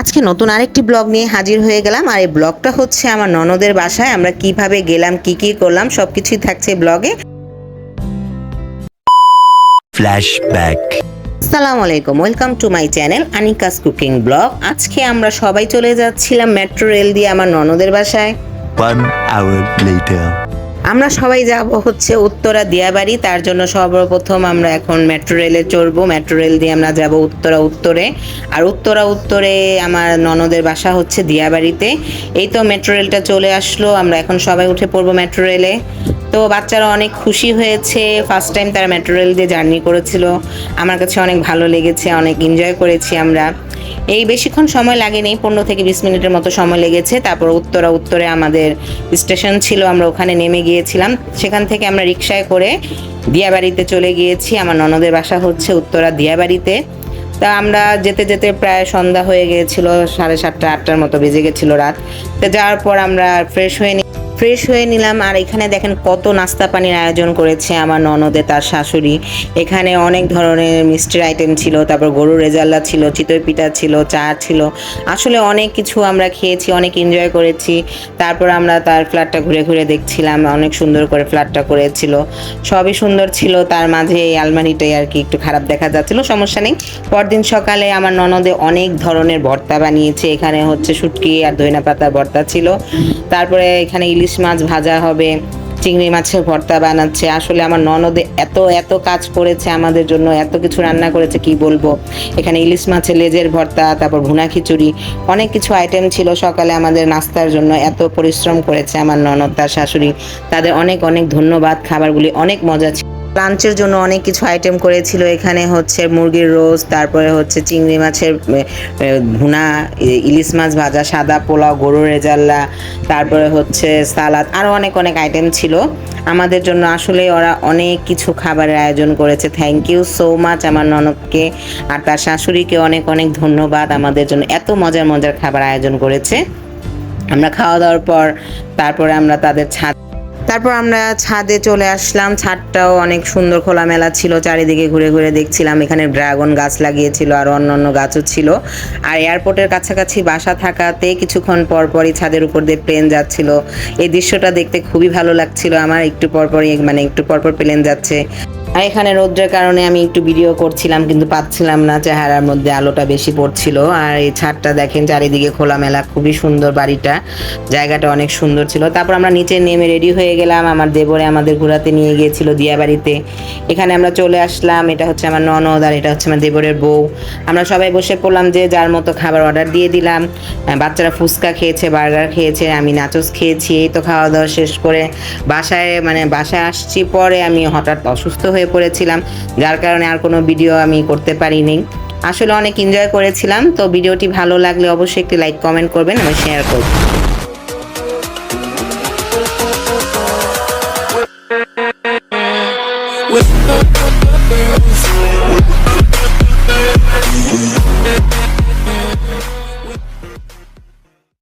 আজকে নতুন আরেকটি ব্লগ নিয়ে হাজির হয়ে গেলাম আর এই ব্লগটা হচ্ছে আমার ননদের বাসায় আমরা কীভাবে গেলাম কি কি করলাম সবকিছুই থাকছে ব্লগে Flashback. আসসালামু আলাইকুম welcome to my channel Anika's cooking blog আজকে আমরা সবাই চলে যাচ্ছিলাম মেট্রো রেল দিয়ে আমার ননদের বাসায় One hour later. আমরা সবাই যাব হচ্ছে উত্তরা দিয়াবাড়ি, তার জন্য সর্বপ্রথম আমরা এখন মেট্রো রেলে চড়বো। মেট্রো রেল দিয়ে আমরা যাব উত্তরা উত্তরে। আর উত্তরা উত্তরে আমার ননদের বাসা হচ্ছে দিয়াবাড়িতে। এই তো মেট্রো রেলটা চলে আসলো, আমরা এখন সবাই উঠে পড়ব মেট্রো রেলে তো বাচ্চারা অনেক খুশি হয়েছে ফার্স্ট টাইম তারা মেট্রো রেল দিয়ে জার্নি করেছিল। আমার কাছে অনেক ভালো লেগেছে, অনেক এনজয় করেছি আমরা। এই বেশিক্ষণ সময় লাগেনি, পনেরো থেকে বিশ মিনিটের মতো সময় লেগেছে। তারপর উত্তরা উত্তরে আমাদের স্টেশন ছিল, আমরা ওখানে নেমে গিয়েছিলাম। সেখান থেকে আমরা রিক্সায় করে দিয়াবাড়িতে চলে গিয়েছি। আমার ননদের বাসা হচ্ছে উত্তরা দিয়াবাড়িতে। তা আমরা যেতে যেতে প্রায় সন্ধ্যা হয়ে গিয়েছিল, সাড়ে সাতটা, আটটার মতো বেজে গেছিল রাত। তো যাওয়ার পর আমরা ফ্রেশ হয়ে ফ্রেশ হয়ে নিলাম। আর এখানে দেখেন কত নাস্তা পানির আয়োজন করেছে আমার ননদে, তার শাশুড়ি। এখানে অনেক ধরনের মিষ্টির আইটেম ছিল, তারপর গরুর রেজাল্লা ছিল, চিতই পিঠা ছিল, চা ছিল। আসলে অনেক কিছু আমরা খেয়েছি, অনেক এনজয় করেছি। তারপর আমরা তার ফ্ল্যাটটা ঘুরে ঘুরে দেখছিলাম, অনেক সুন্দর করে ফ্ল্যাটটা করেছিল। সবই সুন্দর ছিল, তার মাঝে এই আলমারিটাই আর কি একটু খারাপ দেখা যাচ্ছিল, সমস্যা নেই। পরদিন সকালে আমার ননদে অনেক ধরনের ভর্তা বানিয়েছে, এখানে হচ্ছে শুটকি আর দইনা পাতার ভর্তা ছিল। তারপরে এখানে ইলিশ মাছ ভাজা হবে, চিংড়ি মাছের ভর্তা বানাচ্ছে। আসলে আমার ননদে এত এত কাজ করেছে আমাদের জন্য, এত কিছু রান্না করেছে, কি বলব? এখানে ইলিশ মাছের লেজের ভর্তা, তারপর ভুনা খিচুড়ি, অনেক কিছু আইটেম ছিল সকালে আমাদের নাস্তার জন্য। এত পরিশ্রম করেছে আমার ননদ, তার শাশুড়ি। তাদের অনেক অনেক ধন্যবাদ, খাবারগুলি অনেক মজা ছিল। লাঞ্চের জন্য অনেক কিছু আইটেম করেছিল। এখানে হচ্ছে মুরগির রোস্ট, তারপরে হচ্ছে চিংড়ি মাছের ভুনা ইলিশ মাছ ভাজা, সাদা পোলাও, গরুর রেজাল্লা, তারপরে হচ্ছে সালাদ আরও অনেক অনেক আইটেম ছিল। আমাদের জন্য আসলে ওরা অনেক কিছু খাবারের আয়োজন করেছে। থ্যাংক ইউ সো মাচ আমার ননদকে আর তার শাশুড়িকে অনেক অনেক ধন্যবাদ আমাদের জন্য। এত মজার মজার খাবার আয়োজন করেছে। আমরা খাওয়া দাওয়ার পর তারপরে আমরা তাদের ছাদ তারপর আমরা ছাদে চলে আসলাম। ছাদটাও অনেক সুন্দর খোলামেলা ছিল। চারিদিকে ঘুরে ঘুরে দেখছিলাম এখানে ড্রাগন গাছ লাগিয়েছিল আর অন্য অন্য গাছও ছিল। আর এয়ারপোর্টের কাছাকাছি বাসা থাকাতে কিছুক্ষণ পরপরই ছাদের উপর দিয়ে প্লেন যাচ্ছিল। এই দৃশ্যটা দেখতে খুবই ভালো লাগছিল। আমার একটু পরপরই মানে একটু পরপর পর প্লেন যাচ্ছে। আর এখানে রোদ্রের কারণে আমি একটু ভিডিও করছিলাম, কিন্তু পাচ্ছিলাম না, চেহারার মধ্যে আলোটা বেশি পড়ছিল। আর এই ছাদটা দেখেন, চারিদিকে খোলামেলা, খুবই সুন্দর বাড়িটা। জায়গাটা অনেক সুন্দর ছিল। তারপর আমরা নিচে নেমে রেডি হয়ে গেলাম। আমার দেবরে আমাদের ঘোরাতে নিয়ে গিয়েছিল দিয়াবাড়িতে এখানে আমরা চলে আসলাম। এটা হচ্ছে আমার ননদ আর এটা হচ্ছে আমার দেবরের বউ। আমরা সবাই বসে পড়লাম যে যার মতো খাবার অর্ডার দিয়ে দিলাম। বাচ্চারা ফুচকা খেয়েছে, বার্গার খেয়েছে, আমি নাচস খেয়েছি। এই তো খাওয়া দাওয়া শেষ করে বাসায় মানে বাসায় আসছি পরে আমি হঠাৎ অসুস্থ হয়ে পড়েছিলাম যার কারণে আর কোনো ভিডিও আমি করতে পারিনি। আসলে অনেক এনজয় করেছিলাম, তো ভিডিওটি ভালো লাগলে অবশ্যই একটি লাইক কমেন্ট করবেন এবং শেয়ার করবেন।